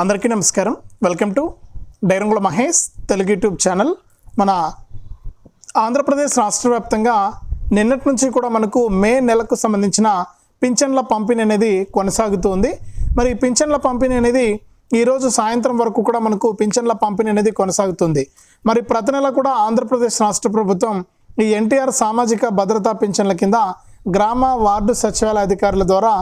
అందరికీ నమస్కారం. Welcome to Dairangula Mahesh Telugu YouTube channel. మన ఆంధ్రప్రదేశ్ రాష్ట్ర వ్యాప్తంగా నిన్నటి నుంచి కూడా మనకు మే నెలకు సంబంధించిన పింఛన్ల పంపిణీ అనేది కొనసాగుతుంది. మరి పింఛన్ల పంపిణీ అనేది ఈరోజు సాయంత్రం వరకు కూడా మనకు పింఛన్ల పంపిణీ అనేది కొనసాగుతుంది. మరి ప్రతి నెల కూడా ఆంధ్రప్రదేశ్ రాష్ట్ర ప్రభుత్వం ఈ ఎన్టీఆర్ సామాజిక భద్రతా పింఛన్ల కింద గ్రామ వార్డు సచివాలయ అధికారుల ద్వారా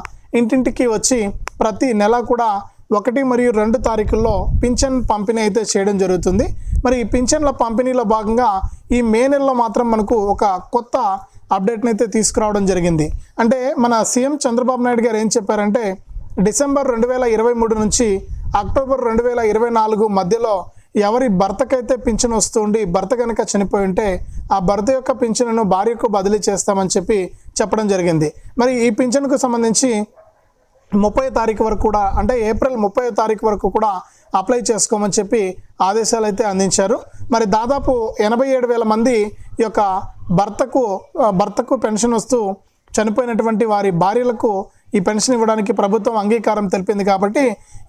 ఇంటింటికి వచ్చి ప్రతి నెల కూడా ఒకటి మరియు రెండు తారీఖుల్లో పింఛన్ పంపిణీ అయితే చేయడం జరుగుతుంది. మరి ఈ పింఛన్ల పంపిణీలో భాగంగా ఈ మే నెలలో మాత్రం మనకు ఒక కొత్త అప్డేట్ని అయితే తీసుకురావడం జరిగింది. అంటే మన సీఎం చంద్రబాబు నాయుడు గారు ఏం చెప్పారంటే డిసెంబర్ రెండు వేల ఇరవై మూడు నుంచి అక్టోబర్ రెండు వేల ఇరవై నాలుగు మధ్యలో ఎవరి భర్తకైతే పింఛన్ వస్తుండి భర్త కనుక చనిపోయి ఉంటే ఆ భర్త యొక్క పింఛన్ను భార్యకు బదిలీ చేస్తామని చెప్పి చెప్పడం జరిగింది. మరి ఈ పింఛన్కు సంబంధించి ముప్పై తారీఖు వరకు కూడా అంటే ఏప్రిల్ ముప్పై తారీఖు వరకు కూడా అప్లై చేసుకోమని చెప్పి ఆదేశాలు అయితే అందించారు. మరి దాదాపు ఎనభై ఏడు వేల మంది ఈ యొక్క భర్తకు భర్తకు పెన్షన్ వస్తూ చనిపోయినటువంటి వారి భార్యలకు ఈ పెన్షన్ ఇవ్వడానికి ప్రభుత్వం అంగీకారం తెలిపింది కాబట్టి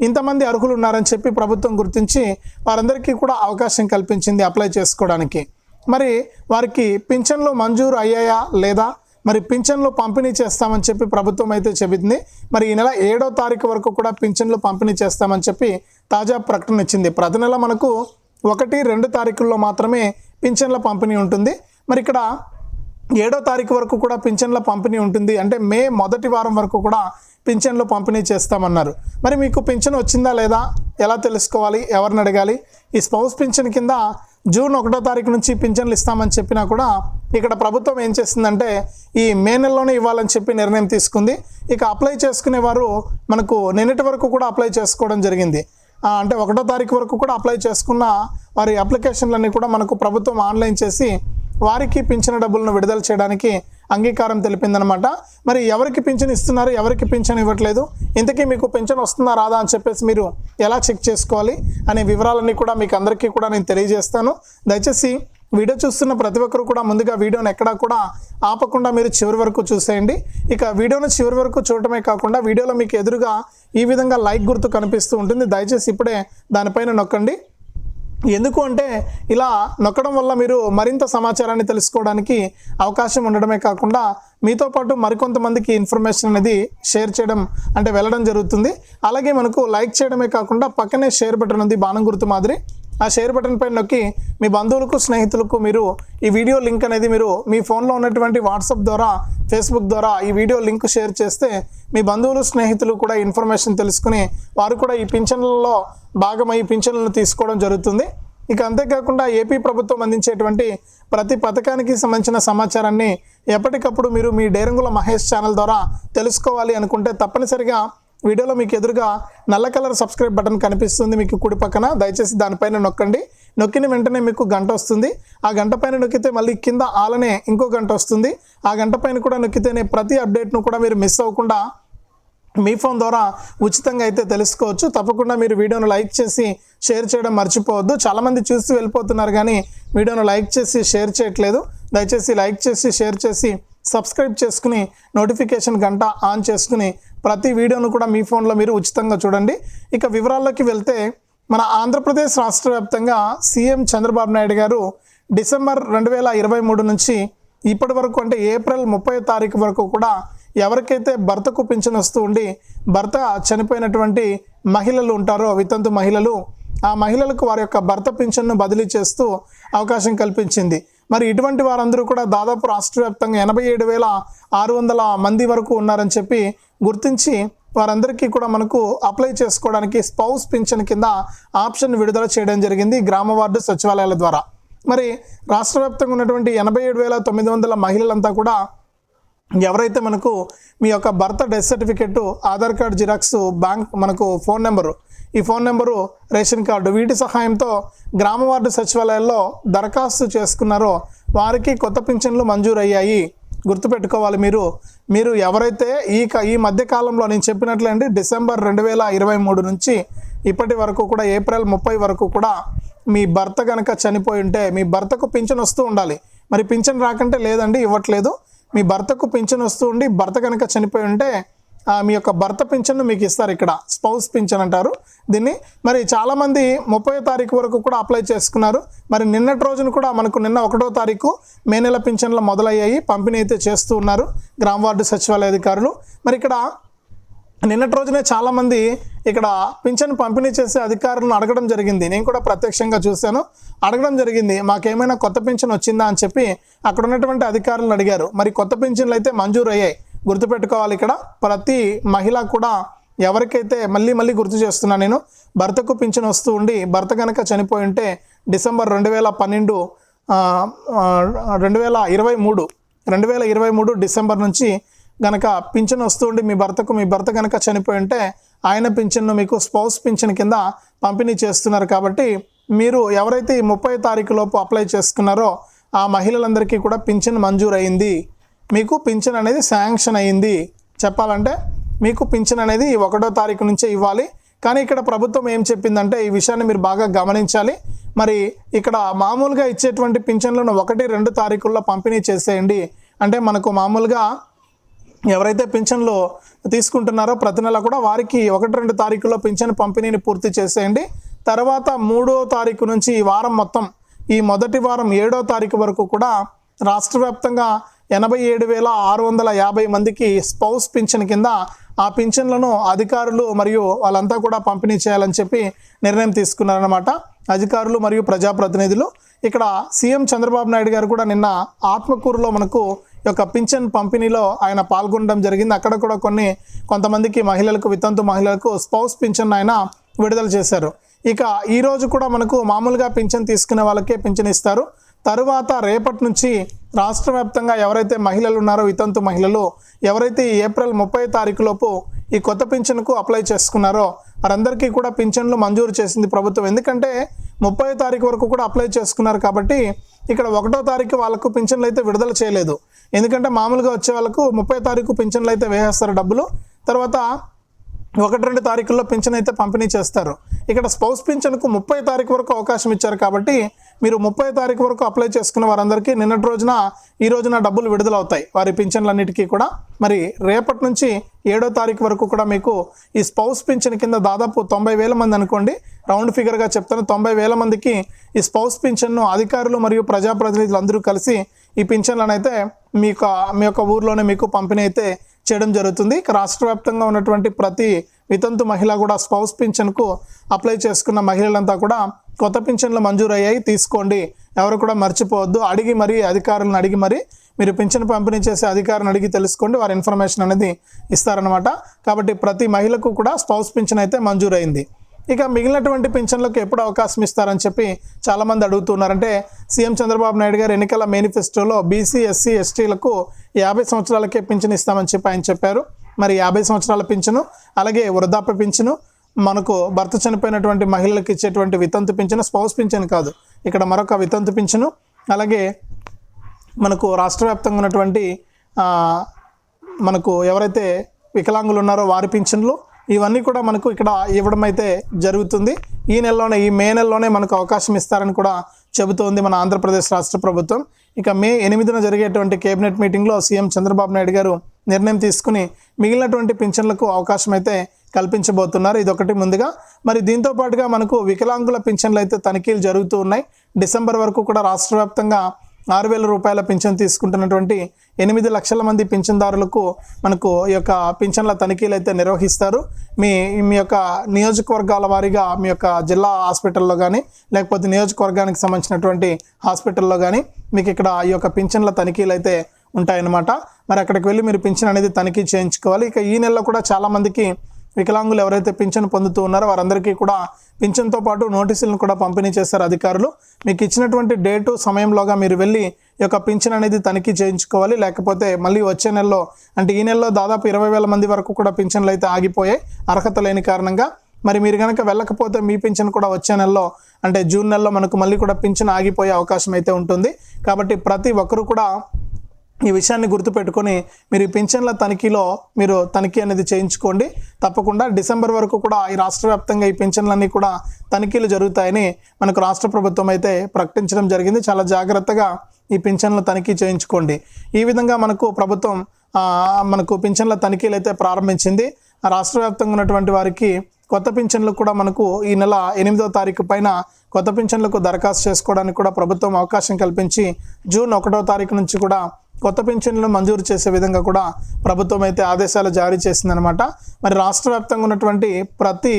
ఇంతమంది అర్హులు ఉన్నారని చెప్పి ప్రభుత్వం గుర్తించి వారందరికీ కూడా అవకాశం కల్పించింది అప్లై చేసుకోవడానికి. మరి వారికి పింఛన్లు మంజూరు అయ్యాయా లేదా? మరి పింఛన్లు పంపిణీ చేస్తామని చెప్పి ప్రభుత్వం అయితే చెబుతుంది. మరి ఈ నెల ఏడో తారీఖు వరకు కూడా పింఛన్లు పంపిణీ చేస్తామని చెప్పి తాజా ప్రకటన ఇచ్చింది. ప్రతి నెల మనకు ఒకటి రెండు తారీఖుల్లో మాత్రమే పింఛన్ల పంపిణీ ఉంటుంది. మరి ఇక్కడ ఏడో తారీఖు వరకు కూడా పింఛన్ల పంపిణీ ఉంటుంది. అంటే మే మొదటి వారం వరకు కూడా పింఛన్లు పంపిణీ చేస్తామన్నారు. మరి మీకు పింఛన్ వచ్చిందా లేదా? ఎలా తెలుసుకోవాలి? ఎవరిని అడగాలి? ఈ స్పౌస్ పింఛన్ కింద జూన్ ఒకటో తారీఖు నుంచి పింఛన్లు ఇస్తామని చెప్పినా కూడా ఇక్కడ ప్రభుత్వం ఏం చేస్తుందంటే ఈ మే నెలలోనే ఇవ్వాలని చెప్పి నిర్ణయం తీసుకుంది. ఇక అప్లై చేసుకునేవారు మనకు నిన్నటి వరకు కూడా అప్లై చేసుకోవడం జరిగింది. అంటే ఒకటో తారీఖు వరకు కూడా అప్లై చేసుకున్న వారి అప్లికేషన్లన్నీ కూడా మనకు ప్రభుత్వం ఆన్లైన్ చేసి వారికి పింఛన డబ్బులను విడుదల చేయడానికి అంగీకారం తెలిపిందనమాట. మరి ఎవరికి పింఛన్ ఇస్తున్నారు? ఎవరికి పింఛన్ ఇవ్వట్లేదు? ఇంతకీ మీకు పింఛన్ వస్తుందా రాదా అని చెప్పేసి మీరు ఎలా చెక్ చేసుకోవాలి అనే వివరాలన్నీ కూడా మీకు అందరికీ కూడా నేను తెలియజేస్తాను. దయచేసి వీడియో చూస్తున్న ప్రతి ఒక్కరు కూడా ముందుగా వీడియోని ఎక్కడా కూడా ఆపకుండా మీరు చివరి వరకు చూసేయండి. ఇక వీడియోను చివరి వరకు చూడటమే కాకుండా వీడియోలో మీకు ఎదురుగా ఈ విధంగా లైక్ గుర్తు కనిపిస్తూ ఉంటుంది. దయచేసి ఇప్పుడే దానిపైన నొక్కండి. ఎందుకు అంటే ఇలా నొక్కడం వల్ల మీరు మరింత సమాచారాన్ని తెలుసుకోవడానికి అవకాశం ఉండడమే కాకుండా మీతో పాటు మరికొంతమందికి ఇన్ఫర్మేషన్ అనేది షేర్ చేయడం అంటే వెళ్ళడం జరుగుతుంది. అలాగే మనకు లైక్ చేయడమే కాకుండా పక్కనే షేర్ బటన్ ఉంది బాణం గుర్తు మాదిరి ఆ షేర్ బటన్ పైన నొక్కి మీ బంధువులకు స్నేహితులకు మీరు ఈ వీడియో లింక్ అనేది మీరు మీ ఫోన్లో ఉన్నటువంటి వాట్సాప్ ద్వారా ఫేస్బుక్ ద్వారా ఈ వీడియో లింక్ షేర్ చేస్తే మీ బంధువులు స్నేహితులు కూడా ఇన్ఫర్మేషన్ తెలుసుకుని వారు కూడా ఈ పింఛన్లలో భాగమై పింఛన్లను తీసుకోవడం జరుగుతుంది. ఇక అంతేకాకుండా ఏపీ ప్రభుత్వం అందించేటువంటి ప్రతి పథకానికి సంబంధించిన సమాచారాన్ని ఎప్పటికప్పుడు మీరు మీ డేరంగుల మహేష్ ఛానల్ ద్వారా తెలుసుకోవాలి అనుకుంటే తప్పనిసరిగా వీడియోలో మీకు ఎదురుగా నల్ల కలర్ సబ్స్క్రైబ్ బటన్ కనిపిస్తుంది. మీకు కుడి పక్కన దయచేసి దానిపైన నొక్కండి. నొక్కిన వెంటనే మీకు గంట వస్తుంది. ఆ గంట పైన నొక్కితే మళ్ళీ కింద ఆలనే ఇంకో గంట వస్తుంది. ఆ గంట పైన కూడా నొక్కితేనే ప్రతి అప్డేట్ను కూడా మీరు మిస్ అవ్వకుండా మీ ఫోన్ ద్వారా ఉచితంగా అయితే తెలుసుకోవచ్చు. తప్పకుండా మీరు వీడియోను లైక్ చేసి షేర్ చేయడం మర్చిపోవద్దు. చాలామంది చూసి వెళ్ళిపోతున్నారు కానీ వీడియోను లైక్ చేసి షేర్ చేయట్లేదు. దయచేసి లైక్ చేసి షేర్ చేసి సబ్స్క్రైబ్ చేసుకుని నోటిఫికేషన్ గంట ఆన్ చేసుకుని ప్రతి వీడియోను కూడా మీ ఫోన్లో మీరు ఉచితంగా చూడండి. ఇక వివరాల్లోకి వెళ్తే మన ఆంధ్రప్రదేశ్ రాష్ట్ర వ్యాప్తంగా సీఎం చంద్రబాబు నాయుడు గారు డిసెంబర్ రెండు వేల ఇరవై మూడు నుంచి ఇప్పటి వరకు అంటే ఏప్రిల్ ముప్పై తారీఖు వరకు కూడా ఎవరికైతే భర్తకు పింఛన్ వస్తూ ఉండి భర్త చనిపోయినటువంటి మహిళలు ఉంటారో వితంతు మహిళలు ఆ మహిళలకు వారి యొక్క భర్త పింఛన్ను బదిలీ చేస్తూ అవకాశం కల్పించింది. మరి ఇటువంటి వారందరూ కూడా దాదాపు రాష్ట్ర వ్యాప్తంగా ఎనభై ఏడు వేల ఆరు వందల మంది వరకు ఉన్నారని చెప్పి గుర్తించి వారందరికీ కూడా మనకు అప్లై చేసుకోవడానికి స్పౌస్ పింఛన్ కింద ఆప్షన్ విడుదల చేయడం జరిగింది గ్రామ వార్డు సచివాలయాల ద్వారా. మరి రాష్ట్ర వ్యాప్తంగా ఉన్నటువంటి ఎనభై ఏడు వేల తొమ్మిది వందల మహిళలంతా కూడా ఎవరైతే మనకు మీ యొక్క birth death certificate Aadhaar card xerox bank మనకు ఫోన్ నెంబరు ఈ ఫోన్ నెంబరు రేషన్ కార్డు వీటి సహాయంతో గ్రామ వార్డు సచివాలయాల్లో దరఖాస్తు చేసుకున్నారో వారికి కొత్త పింఛన్లు మంజూరు అయ్యాయి గుర్తుపెట్టుకోవాలి మీరు మీరు ఎవరైతే ఈ క- ఈ మధ్యకాలంలో నేను చెప్పినట్లండి డిసెంబర్ రెండు వేల ఇరవై మూడు నుంచి ఇప్పటి వరకు కూడా ఏప్రిల్ ముప్పై వరకు కూడా మీ భర్త కనుక చనిపోయి ఉంటే మీ భర్తకు పింఛన్ వస్తూ ఉండాలి. మరి పింఛన్ రాకంటే లేదండి ఇవ్వట్లేదు. మీ భర్తకు పింఛన్ వస్తూ ఉండి భర్త కనుక చనిపోయి ఉంటే మీ యొక్క భర్త పింఛన్ను మీకు ఇస్తారు ఇక్కడ స్పౌస్ పింఛన్ అంటారు. దీన్ని మరి చాలామంది ముప్పై తారీఖు వరకు కూడా అప్లై చేసుకున్నారు. మరి నిన్నటి రోజున కూడా మనకు నిన్న ఒకటో తారీఖు మే నెల పింఛన్లు మొదలయ్యాయి పంపిణీ అయితే చేస్తూ ఉన్నారు గ్రామ వార్డు సచివాలయ అధికారులు. మరి ఇక్కడ నిన్నటి రోజునే చాలామంది ఇక్కడ పింఛన్ పంపిణీ చేసే అధికారులను అడగడం జరిగింది. నేను కూడా ప్రత్యక్షంగా చూశాను. అడగడం జరిగింది మాకేమైనా కొత్త పింఛన్ వచ్చిందా? అని చెప్పి అక్కడ ఉన్నటువంటి అధికారులను అడిగారు. మరి కొత్త పింఛన్లు అయితే మంజూరు అయ్యాయి గుర్తుపెట్టుకోవాలి ఇక్కడ. ప్రతి మహిళ కూడా ఎవరికైతే మళ్ళీ మళ్ళీ గుర్తు చేస్తున్నా నేను భర్తకు పింఛన్ వస్తూ ఉండి భర్త కనుక చనిపోయి ఉంటే డిసెంబర్ రెండు వేల పన్నెండు రెండు వేల ఇరవై మూడు రెండు వేల ఇరవై మూడు డిసెంబర్ నుంచి గనక పింఛన్ వస్తూ ఉండి మీ భర్తకు మీ భర్త కనుక చనిపోయి ఉంటే ఆయన పింఛన్ను మీకు స్పౌస్ పింఛన్ కింద పంపిణీ చేస్తున్నారు కాబట్టి మీరు ఎవరైతే ఈ ముప్పై తారీఖు లోపు అప్లై చేసుకున్నారో ఆ మహిళలందరికీ కూడా పింఛన్ మంజూరు అయింది మీకు పింఛన్ అనేది శాంక్షన్ అయింది. చెప్పాలంటే మీకు పింఛన్ అనేది ఒకటో తారీఖు నుంచే ఇవ్వాలి. కానీ ఇక్కడ ప్రభుత్వం ఏం చెప్పిందంటే ఈ విషయాన్ని మీరు బాగా గమనించాలి. మరి ఇక్కడ మామూలుగా ఇచ్చేటువంటి పింఛన్లను ఒకటి రెండు తారీఖుల్లో పంపిణీ చేసేయండి. అంటే మనకు మామూలుగా ఎవరైతే పింఛన్లు తీసుకుంటున్నారో ప్రతి నెల కూడా వారికి ఒకటి రెండు తారీఖుల్లో పింఛన్ పంపిణీని పూర్తి చేసేయండి. తర్వాత మూడో తారీఖు నుంచి ఈ వారం మొత్తం ఈ మొదటి వారం ఏడో తారీఖు వరకు కూడా రాష్ట్ర వ్యాప్తంగా ఎనభై ఏడు వేల ఆరు వందల యాభై మందికి స్పౌస్ పింఛన్ కింద ఆ పింఛన్లను అధికారులు మరియు వాళ్ళంతా కూడా పంపిణీ చేయాలని చెప్పి నిర్ణయం తీసుకున్నారన్నమాట. అధికారులు మరియు ప్రజాప్రతినిధులు. ఇక్కడ సీఎం చంద్రబాబు నాయుడు గారు కూడా నిన్న ఆత్మకూరులో మనకు యొక్క పింఛన్ పంపిణీలో ఆయన పాల్గొనడం జరిగింది. అక్కడ కూడా కొన్ని కొంతమందికి మహిళలకు వితంతు మహిళలకు స్పౌస్ పింఛన్ ఆయన విడుదల చేశారు. ఇక ఈరోజు కూడా మనకు మామూలుగా పింఛన్ తీసుకునే వాళ్ళకే పింఛన్ ఇస్తారు. తరువాత రేపటి నుంచి రాష్ట్ర వ్యాప్తంగా ఎవరైతే మహిళలు ఉన్నారో వితంతు మహిళలు ఎవరైతే ఏప్రిల్ ముప్పై తారీఖులోపు ఈ కొత్త పింఛన్కు అప్లై చేసుకున్నారో వారందరికీ కూడా పింఛన్లు మంజూరు చేసింది ప్రభుత్వం. ఎందుకంటే ముప్పై తారీఖు వరకు కూడా అప్లై చేసుకున్నారు కాబట్టి ఇక్కడ ఒకటో తారీఖు వాళ్ళకు పింఛన్లు అయితే విడుదల చేయలేదు. ఎందుకంటే మామూలుగా వచ్చే వాళ్ళకు ముప్పై తారీఖు పింఛన్లు అయితే వేసేస్తారు డబ్బులు. తర్వాత ఒకటి రెండు తారీఖుల్లో పింఛన్ అయితే పంపిణీ చేస్తారు. ఇక్కడ స్పౌస్ పింఛన్కు ముప్పై తారీఖు వరకు అవకాశం ఇచ్చారు కాబట్టి మీరు ముప్పై తారీఖు వరకు అప్లై చేసుకున్న వారందరికీ నిన్నటి రోజున ఈ రోజున డబ్బులు విడుదలవుతాయి. వారి పింఛన్లన్నిటికీ కూడా. మరి రేపటి నుంచి ఏడో తారీఖు వరకు కూడా మీకు ఈ స్పౌస్ పింఛన్ కింద దాదాపు తొంభై వేల మంది అనుకోండి. రౌండ్ ఫిగర్గా చెప్తాను. తొంభై వేల మందికి ఈ స్పౌస్ పింఛన్ను అధికారులు మరియు ప్రజాప్రతినిధులు అందరూ కలిసి ఈ పింఛన్లను అయితే మీ యొక్క మీ యొక్క ఊర్లోనే మీకు పంపిణీ అయితే చేయడం జరుగుతుంది. ఇక రాష్ట్ర వ్యాప్తంగా ఉన్నటువంటి ప్రతి వితంతు మహిళ కూడా స్పౌస్ పింఛన్కు అప్లై చేసుకున్న మహిళలంతా కూడా కొత్త పింఛన్లు మంజూరయ్యాయి. తీసుకోండి. ఎవరు కూడా మర్చిపోవద్దు. అడిగి మరీ అధికారులను అడిగి మరీ మీరు పింఛన్ పంపిణీ చేసే అధికారిని అడిగి తెలుసుకోండి. వారి ఇన్ఫర్మేషన్ అనేది ఇస్తారనమాట కాబట్టి ప్రతి మహిళకు కూడా స్పౌస్ పింఛన్ అయితే మంజూరైంది. ఇక మిగిలినటువంటి పింఛన్లకు ఎప్పుడు అవకాశం ఇస్తారని చెప్పి చాలామంది అడుగుతున్నారంటే సీఎం చంద్రబాబు నాయుడు గారు ఎన్నికల మేనిఫెస్టోలో బీసీ ఎస్సీ ఎస్టీలకు యాభై సంవత్సరాలకే పింఛన్ ఇస్తామని చెప్పి ఆయన చెప్పారు. మరి యాభై సంవత్సరాల పింఛను అలాగే వృద్ధాప్య పింఛను మనకు భర్త చనిపోయినటువంటి మహిళలకు ఇచ్చేటువంటి వితంతు పింఛను స్పౌస్ పింఛన్ కాదు. ఇక్కడ మరొక వితంతు పింఛను అలాగే మనకు రాష్ట్ర వ్యాప్తంగా ఉన్నటువంటి మనకు ఎవరైతే వికలాంగులు ఉన్నారో వారి పింఛన్లు ఇవన్నీ కూడా మనకు ఇక్కడ ఇవ్వడం అయితే జరుగుతుంది. ఈ నెలలోనే ఈ మే నెలలోనే మనకు అవకాశం ఇస్తారని కూడా చెబుతోంది మన ఆంధ్రప్రదేశ్ రాష్ట్ర ప్రభుత్వం. ఇక మే ఎనిమిదిన జరిగేటువంటి కేబినెట్ మీటింగ్లో సీఎం చంద్రబాబు నాయుడు గారు నిర్ణయం తీసుకుని మిగిలినటువంటి పింఛన్లకు అవకాశం అయితే కల్పించబోతున్నారు. ఇదొకటి ముందుగా. మరి దీంతో పాటుగా మనకు వికలాంగుల పింఛన్లు అయితే తనిఖీలు జరుగుతూ ఉన్నాయి. డిసెంబర్ వరకు కూడా రాష్ట్ర వ్యాప్తంగా ఆరు వేల రూపాయల పింఛన్ తీసుకుంటున్నటువంటి ఎనిమిది లక్షల మంది పింఛన్దారులకు మనకు ఈ యొక్క పింఛన్ల తనిఖీలు అయితే నిర్వహిస్తారు. మీ మీ యొక్క నియోజకవర్గాల వారీగా మీ యొక్క జిల్లా హాస్పిటల్లో కానీ లేకపోతే నియోజకవర్గానికి సంబంధించినటువంటి హాస్పిటల్లో కానీ మీకు ఇక్కడ ఈ యొక్క పింఛన్ల తనిఖీలు అయితే ఉంటాయన్నమాట. మరి అక్కడికి వెళ్ళి మీరు పింఛన్ అనేది తనిఖీ చేయించుకోవాలి. ఇక ఈ నెలలో కూడా చాలామందికి వికలాంగులు ఎవరైతే పింఛన్ పొందుతూ ఉన్నారో వారందరికీ కూడా పింఛన్తో పాటు నోటీసులను కూడా పంపిణీ చేశారు అధికారులు. మీకు ఇచ్చినటువంటి డేటు సమయంలోగా మీరు వెళ్ళి ఈ యొక్క పింఛన్ అనేది తనిఖీ చేయించుకోవాలి. లేకపోతే మళ్ళీ వచ్చే నెలలో అంటే ఈ నెలలో దాదాపు ఇరవై వేల మంది వరకు కూడా పింఛన్లు అయితే ఆగిపోయాయి అర్హత లేని కారణంగా. మరి మీరు కనుక వెళ్ళకపోతే మీ పింఛన్ కూడా వచ్చే నెలలో అంటే జూన్ నెలలో మనకు మళ్ళీ కూడా పింఛన్ ఆగిపోయే అవకాశం అయితే ఉంటుంది. కాబట్టి ప్రతి ఒక్కరు కూడా ఈ విషయాన్ని గుర్తుపెట్టుకొని మీరు ఈ పింఛన్ల తనిఖీలో మీరు తనిఖీ అనేది చేయించుకోండి. తప్పకుండా డిసెంబర్ వరకు కూడా ఈ రాష్ట్ర వ్యాప్తంగా ఈ పింఛన్లన్నీ కూడా తనిఖీలు జరుగుతాయని మనకు రాష్ట్ర ప్రభుత్వం అయితే ప్రకటించడం జరిగింది. చాలా జాగ్రత్తగా ఈ పింఛన్లు తనిఖీ చేయించుకోండి. ఈ విధంగా మనకు ప్రభుత్వం మనకు పింఛన్ల తనిఖీలు అయితే ప్రారంభించింది. రాష్ట్ర వ్యాప్తంగా ఉన్నటువంటి వారికి కొత్త పింఛన్లు కూడా మనకు ఈ నెల ఎనిమిదో తారీఖు పైన కొత్త పింఛన్లకు దరఖాస్తు చేసుకోవడానికి కూడా ప్రభుత్వం అవకాశం కల్పించి జూన్ ఒకటో తారీఖు నుంచి కూడా కొత్త పింఛన్లను మంజూరు చేసే విధంగా కూడా ప్రభుత్వం అయితే ఆదేశాలు జారీ చేసిందనమాట మరి రాష్ట్ర వ్యాప్తంగా ఉన్నటువంటి ప్రతి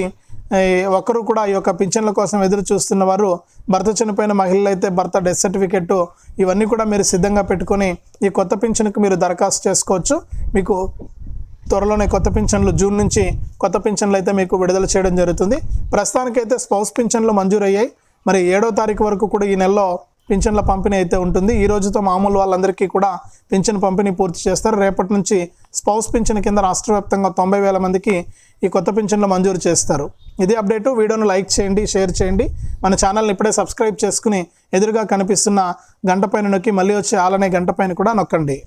ఒక్కరు కూడా ఈ యొక్క పింఛన్ల కోసం ఎదురు చూస్తున్న వారు భర్త చనిపోయిన మహిళలు అయితే భర్త డెత్ సర్టిఫికెట్ ఇవన్నీ కూడా మీరు సిద్ధంగా పెట్టుకొని ఈ కొత్త పింఛన్కు మీరు దరఖాస్తు చేసుకోవచ్చు. మీకు త్వరలోనే కొత్త పింఛన్లు జూన్ నుంచి కొత్త పింఛన్లు అయితే మీకు విడుదల చేయడం జరుగుతుంది. ప్రస్తుతానికైతే స్పౌస్ పింఛన్లు మంజూరయ్యాయి. మరి ఏడో తారీఖు వరకు కూడా ఈ నెలలో పింఛన్ల పంపిణీ అయితే ఉంటుంది. ఈ రోజుతో మామూలు వాళ్ళందరికీ కూడా పింఛన్ పంపిణీ పూర్తి చేస్తారు. రేపటి నుంచి స్పౌస్ పింఛన్ కింద రాష్ట్ర వ్యాప్తంగా తొంభై వేల మందికి ఈ కొత్త పింఛన్లు మంజూరు చేస్తారు. ఇది అప్డేటు. వీడియోను లైక్ చేయండి షేర్ చేయండి. మన ఛానల్ని ఇప్పుడే సబ్స్క్రైబ్ చేసుకుని ఎదురుగా కనిపిస్తున్న గంట పైన నొక్కి మళ్ళీ వచ్చే ఆలనే గంట పైన కూడా నొక్కండి.